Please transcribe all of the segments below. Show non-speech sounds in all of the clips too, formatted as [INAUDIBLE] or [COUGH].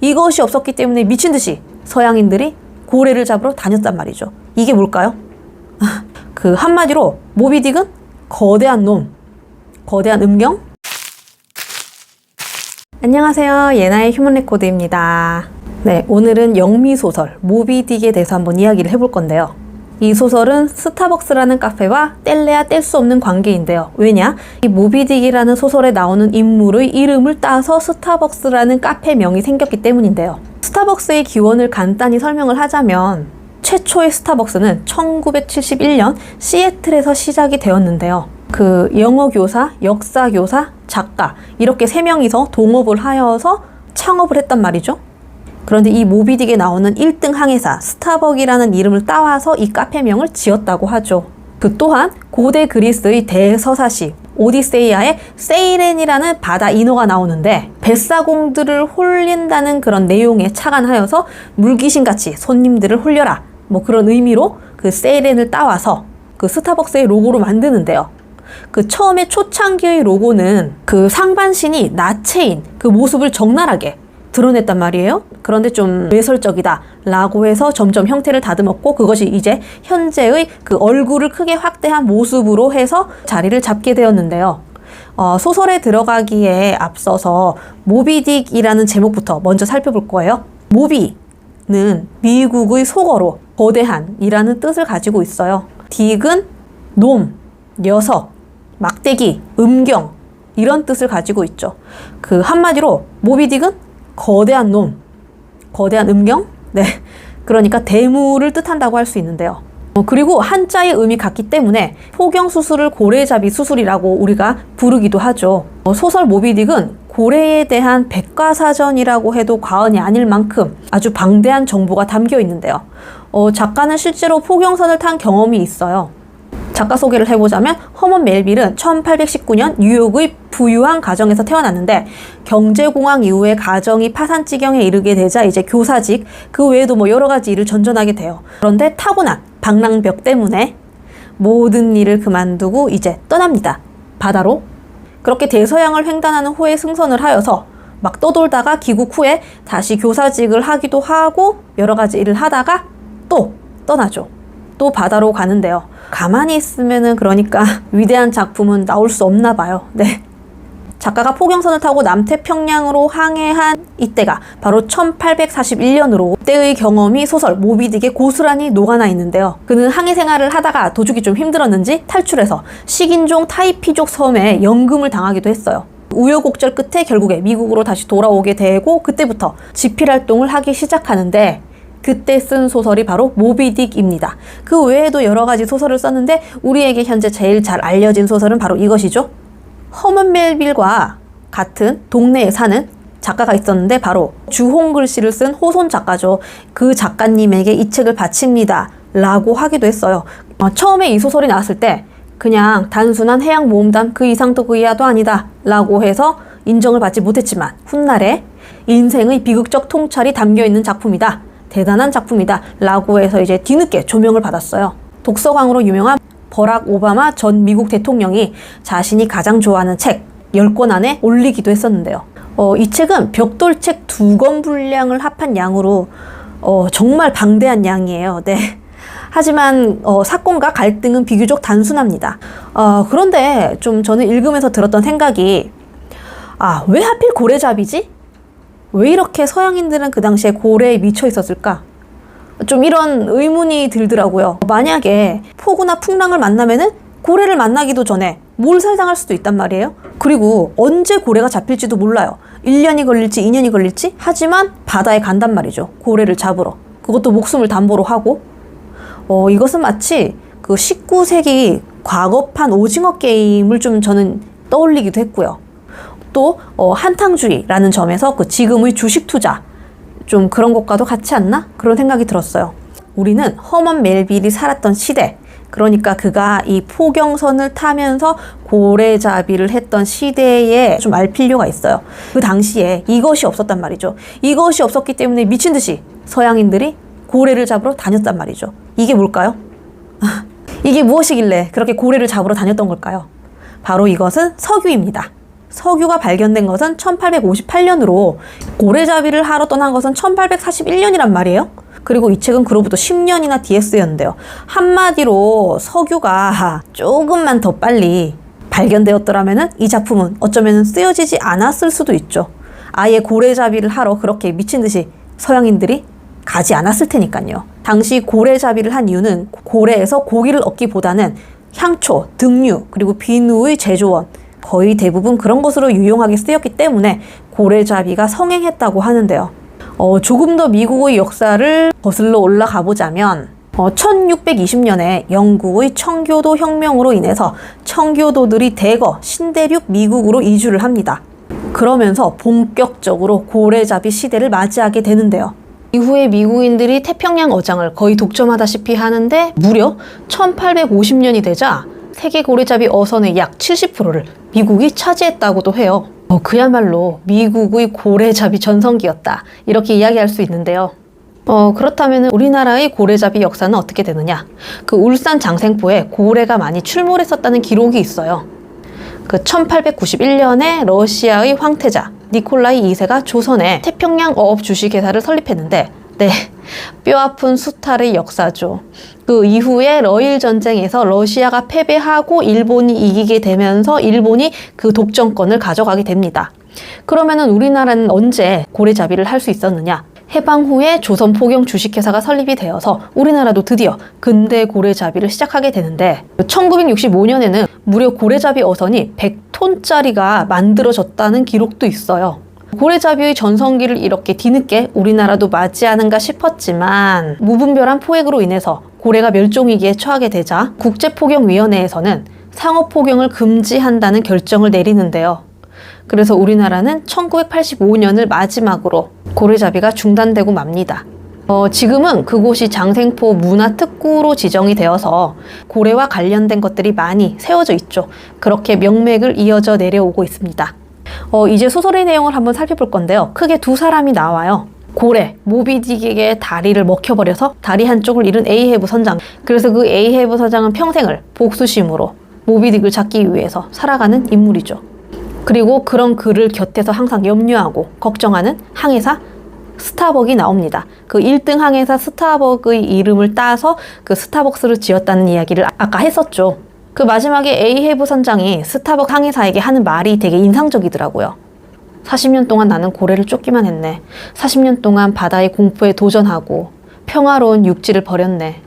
이것이 없었기 때문에 미친 듯이 서양인들이 고래를 잡으러 다녔단 말이죠. 이게 뭘까요? [LAUGHS] 그 한마디로 모비딕은 거대한 놈, 거대한 음경? 안녕하세요. 예나의 휴먼 레코드입니다. 네, 오늘은 영미 소설 모비딕에 대해서 한번 이야기를 해볼 건데요. 이 소설은 스타벅스라는 카페와 뗄래야 뗄 수 없는 관계인데요. 왜냐? 이 모비딕이라는 소설에 나오는 인물의 이름을 따서 스타벅스라는 카페명이 생겼기 때문인데요. 스타벅스의 기원을 간단히 설명을 하자면 최초의 스타벅스는 1971년 시애틀에서 시작이 되었는데요. 그 영어 교사, 역사 교사, 작가 이렇게 세 명이서 동업을 하여서 창업을 했단 말이죠. 그런데 이 모비딕에 나오는 1등 항해사 스타벅이라는 이름을 따와서 이 카페명을 지었다고 하죠. 그 또한 고대 그리스의 대서사시 오디세이아의 세이렌이라는 바다 인어가 나오는데 뱃사공들을 홀린다는 그런 내용에 착안하여서 물귀신같이 손님들을 홀려라 뭐 그런 의미로 그 세이렌을 따와서 그 스타벅스의 로고로 만드는데요. 그 처음에 초창기의 로고는 그 상반신이 나체인 그 모습을 적나라하게 드러냈단 말이에요. 그런데 좀 외설적이다 라고 해서 점점 형태를 다듬었고 그것이 이제 현재의 그 얼굴을 크게 확대한 모습으로 해서 자리를 잡게 되었는데요. 어, 소설에 들어가기에 앞서서 모비딕이라는 제목부터 먼저 살펴볼 거예요. 모비는 미국의 속어로 거대한이라는 뜻을 가지고 있어요. 딕은 놈, 녀석, 막대기, 음경 이런 뜻을 가지고 있죠. 그 한마디로 모비딕은 거대한 놈, 거대한 음경? 네. 그러니까 대물을 뜻한다고 할 수 있는데요. 어, 그리고 한자의 음이 같기 때문에 포경 수술을 고래잡이 수술이라고 우리가 부르기도 하죠. 어, 소설 모비딕은 고래에 대한 백과사전이라고 해도 과언이 아닐 만큼 아주 방대한 정보가 담겨 있는데요. 어, 작가는 실제로 포경선을 탄 경험이 있어요. 작가 소개를 해보자면 허먼 멜빌은 1819년 뉴욕의 부유한 가정에서 태어났는데 경제공황 이후에 가정이 파산 지경에 이르게 되자 이제 교사직 그 외에도 뭐 여러 가지 일을 전전하게 돼요. 그런데 타고난 방랑벽 때문에 모든 일을 그만두고 이제 떠납니다. 바다로. 그렇게 대서양을 횡단하는 호에 승선을 하여서 막 떠돌다가 귀국 후에 다시 교사직을 하기도 하고 여러 가지 일을 하다가 또 떠나죠. 또 바다로 가는데요. 가만히 있으면은 그러니까 [LAUGHS] 위대한 작품은 나올 수 없나 봐요. 네. 작가가 포경선을 타고 남태평양으로 항해한 이때가 바로 1841년으로 그때의 경험이 소설 모비딕에 고스란히 녹아나 있는데요. 그는 항해 생활을 하다가 도둑이 좀 힘들었는지 탈출해서 식인종 타이피족 섬에 연금을 당하기도 했어요. 우여곡절 끝에 결국에 미국으로 다시 돌아오게 되고 그때부터 집필 활동을 하기 시작하는데 그때 쓴 소설이 바로 모비딕입니다. 그 외에도 여러 가지 소설을 썼는데 우리에게 현재 제일 잘 알려진 소설은 바로 이것이죠. 허먼 멜빌과 같은 동네에 사는 작가가 있었는데 바로 주홍 글씨를 쓴 호손 작가죠. 그 작가님에게 이 책을 바칩니다. 라고 하기도 했어요. 어, 처음에 이 소설이 나왔을 때 그냥 단순한 해양 모험담 그 이상도 그 이하도 아니다. 라고 해서 인정을 받지 못했지만 훗날에 인생의 비극적 통찰이 담겨 있는 작품이다. 대단한 작품이다. 라고 해서 이제 뒤늦게 조명을 받았어요. 독서광으로 유명한 버락 오바마 전 미국 대통령이 자신이 가장 좋아하는 책 10권 안에 올리기도 했었는데요. 어, 이 책은 벽돌책 두 권 분량을 합한 양으로 어, 정말 방대한 양이에요. 네. 하지만 어, 사건과 갈등은 비교적 단순합니다. 어, 그런데 좀 저는 읽으면서 들었던 생각이 아, 왜 하필 고래잡이지? 왜 이렇게 서양인들은 그 당시에 고래에 미쳐 있었을까? 좀 이런 의문이 들더라고요. 만약에 폭우나 풍랑을 만나면은 고래를 만나기도 전에 몰살당할 수도 있단 말이에요. 그리고 언제 고래가 잡힐지도 몰라요. 1년이 걸릴지 2년이 걸릴지 하지만 바다에 간단 말이죠. 고래를 잡으러. 그것도 목숨을 담보로 하고 어, 이것은 마치 그 19세기 과거판 오징어 게임을 좀 저는 떠올리기도 했고요. 또 어, 한탕주의라는 점에서 그 지금의 주식 투자 좀 그런 것과도 같지 않나 그런 생각이 들었어요. 우리는 허먼 멜빌이 살았던 시대 그러니까 그가 이 포경선을 타면서 고래잡이를 했던 시대에 좀 알 필요가 있어요. 그 당시에 이것이 없었단 말이죠. 이것이 없었기 때문에 미친 듯이 서양인들이 고래를 잡으러 다녔단 말이죠. 이게 뭘까요? [LAUGHS] 이게 무엇이길래 그렇게 고래를 잡으러 다녔던 걸까요? 바로 이것은 석유입니다. 석유가 발견된 것은 1858년으로 고래잡이를 하러 떠난 것은 1841년이란 말이에요. 그리고 이 책은 그로부터 10년이나 뒤에 쓰였는데요. 한마디로 석유가 조금만 더 빨리 발견되었더라면 이 작품은 어쩌면 쓰여지지 않았을 수도 있죠. 아예 고래잡이를 하러 그렇게 미친 듯이 서양인들이 가지 않았을 테니까요. 당시 고래잡이를 한 이유는 고래에서 고기를 얻기보다는 향초, 등류, 그리고 비누의 제조원, 거의 대부분 그런 것으로 유용하게 쓰였기 때문에 고래잡이가 성행했다고 하는데요. 어, 조금 더 미국의 역사를 거슬러 올라가 보자면 어, 1620년에 영국의 청교도 혁명으로 인해서 청교도들이 대거 신대륙 미국으로 이주를 합니다. 그러면서 본격적으로 고래잡이 시대를 맞이하게 되는데요. 이후에 미국인들이 태평양 어장을 거의 독점하다시피 하는데 무려 1850년이 되자 세계 고래잡이 어선의 약 70%를 미국이 차지했다고도 해요. 어, 그야말로 미국의 고래잡이 전성기였다. 이렇게 이야기할 수 있는데요. 어, 그렇다면 우리나라의 고래잡이 역사는 어떻게 되느냐? 그 울산 장생포에 고래가 많이 출몰했었다는 기록이 있어요. 그 1891년에 러시아의 황태자 니콜라이 2세가 조선에 태평양 어업 주식회사를 설립했는데 네, 뼈아픈 수탈의 역사죠. 그 이후에 러일 전쟁에서 러시아가 패배하고 일본이 이기게 되면서 일본이 그 독점권을 가져가게 됩니다. 그러면은 우리나라는 언제 고래잡이를 할 수 있었느냐? 해방 후에 조선 포경 주식회사가 설립이 되어서 우리나라도 드디어 근대 고래잡이를 시작하게 되는데 1965년에는 무려 고래잡이 어선이 100톤짜리가 만들어졌다는 기록도 있어요. 고래잡이의 전성기를 이렇게 뒤늦게 우리나라도 맞이하는가 싶었지만 무분별한 포획으로 인해서 고래가 멸종위기에 처하게 되자 국제포경위원회에서는 상어포경을 금지한다는 결정을 내리는데요. 그래서 우리나라는 1985년을 마지막으로 고래잡이가 중단되고 맙니다. 어, 지금은 그곳이 장생포 문화특구로 지정이 되어서 고래와 관련된 것들이 많이 세워져 있죠. 그렇게 명맥을 이어져 내려오고 있습니다. 어, 이제 소설의 내용을 한번 살펴볼 건데요. 크게 두 사람이 나와요. 고래, 모비딕에게 다리를 먹혀버려서 다리 한쪽을 잃은 에이헤브 선장. 그래서 그 에이헤브 선장은 평생을 복수심으로 모비딕을 잡기 위해서 살아가는 인물이죠. 그리고 그런 그를 곁에서 항상 염려하고 걱정하는 항해사 스타벅이 나옵니다. 그 1등 항해사 스타벅의 이름을 따서 그 스타벅스를 지었다는 이야기를 아까 했었죠. 그 마지막에 에이헤브 선장이 스타벅 항해사에게 하는 말이 되게 인상적이더라고요. 40년 동안 나는 고래를 쫓기만 했네. 40년 동안 바다의 공포에 도전하고 평화로운 육지를 버렸네.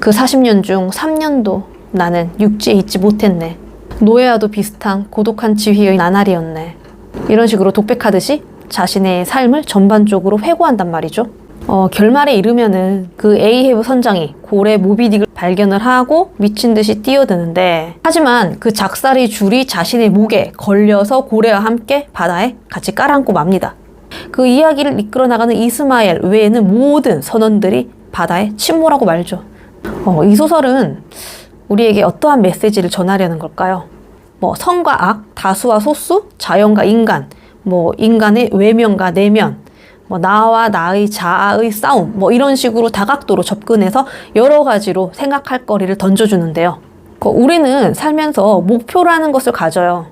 그 40년 중 3년도 나는 육지에 있지 못했네. 노예와도 비슷한 고독한 지휘의 나날이었네. 이런 식으로 독백하듯이 자신의 삶을 전반적으로 회고한단 말이죠. 어, 결말에 이르면은 그 에이헤브 선장이 고래 모비딕을 발견을 하고 미친 듯이 뛰어드는데 하지만 그 작살의 줄이 자신의 목에 걸려서 고래와 함께 바다에 같이 깔아앉고 맙니다. 그 이야기를 이끌어 나가는 이스마엘 외에는 모든 선원들이 바다에 침몰하고 말죠. 어, 이 소설은 우리에게 어떠한 메시지를 전하려는 걸까요? 뭐 성과 악, 다수와 소수, 자연과 인간, 뭐 인간의 외면과 내면, 뭐 나와 나의 자아의 싸움, 뭐 이런 식으로 다각도로 접근해서 여러 가지로 생각할 거리를 던져주는데요. 그 우리는 살면서 목표라는 것을 가져요.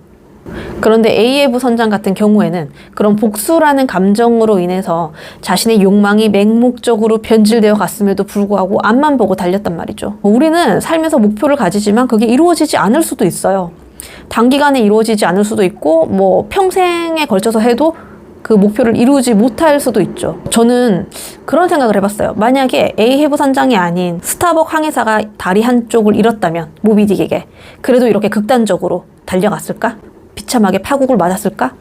그런데 AF 선장 같은 경우에는 그런 복수라는 감정으로 인해서 자신의 욕망이 맹목적으로 변질되어 갔음에도 불구하고 앞만 보고 달렸단 말이죠. 우리는 살면서 목표를 가지지만 그게 이루어지지 않을 수도 있어요. 단기간에 이루어지지 않을 수도 있고, 뭐 평생에 걸쳐서 해도 그 목표를 이루지 못할 수도 있죠. 저는 그런 생각을 해봤어요. 만약에 에이헤브 선장이 아닌 스타벅 항해사가 다리 한쪽을 잃었다면 모비딕에게 그래도 이렇게 극단적으로 달려갔을까? 비참하게 파국을 맞았을까?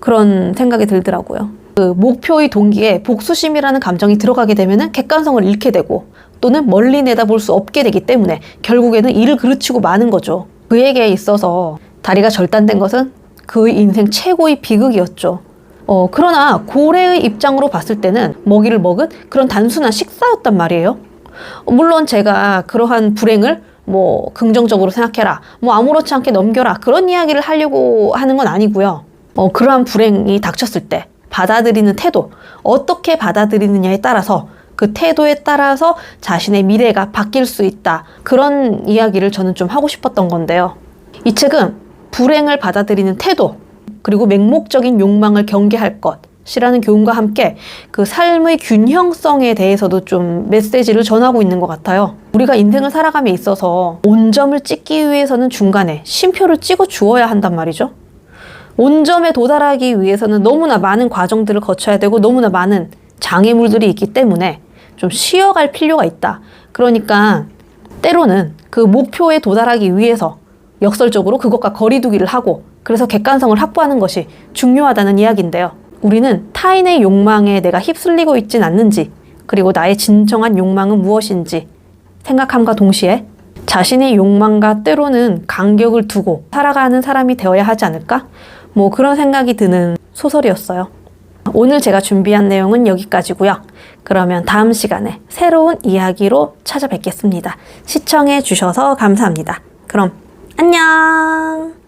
그런 생각이 들더라고요. 그 목표의 동기에 복수심이라는 감정이 들어가게 되면은 객관성을 잃게 되고 또는 멀리 내다볼 수 없게 되기 때문에 결국에는 이를 그르치고 마는 거죠. 그에게 있어서 다리가 절단된 것은 그의 인생 최고의 비극이었죠. 어, 그러나 고래의 입장으로 봤을 때는 먹이를 먹은 그런 단순한 식사였단 말이에요. 어, 물론 제가 그러한 불행을 뭐 긍정적으로 생각해라, 뭐 아무렇지 않게 넘겨라 그런 이야기를 하려고 하는 건 아니고요. 어, 그러한 불행이 닥쳤을 때 받아들이는 태도, 어떻게 받아들이느냐에 따라서 그 태도에 따라서 자신의 미래가 바뀔 수 있다. 그런 이야기를 저는 좀 하고 싶었던 건데요. 이 책은 불행을 받아들이는 태도, 그리고 맹목적인 욕망을 경계할 것이라는 교훈과 함께 그 삶의 균형성에 대해서도 좀 메시지를 전하고 있는 것 같아요. 우리가 인생을 살아감에 있어서 온점을 찍기 위해서는 중간에 쉼표를 찍어 주어야 한단 말이죠. 온점에 도달하기 위해서는 너무나 많은 과정들을 거쳐야 되고 너무나 많은 장애물들이 있기 때문에 좀 쉬어갈 필요가 있다. 그러니까 때로는 그 목표에 도달하기 위해서 역설적으로 그것과 거리두기를 하고 그래서 객관성을 확보하는 것이 중요하다는 이야기인데요. 우리는 타인의 욕망에 내가 휩쓸리고 있진 않는지 그리고 나의 진정한 욕망은 무엇인지 생각함과 동시에 자신의 욕망과 때로는 간격을 두고 살아가는 사람이 되어야 하지 않을까? 뭐 그런 생각이 드는 소설이었어요. 오늘 제가 준비한 내용은 여기까지고요. 그러면 다음 시간에 새로운 이야기로 찾아뵙겠습니다. 시청해 주셔서 감사합니다. 그럼 안녕!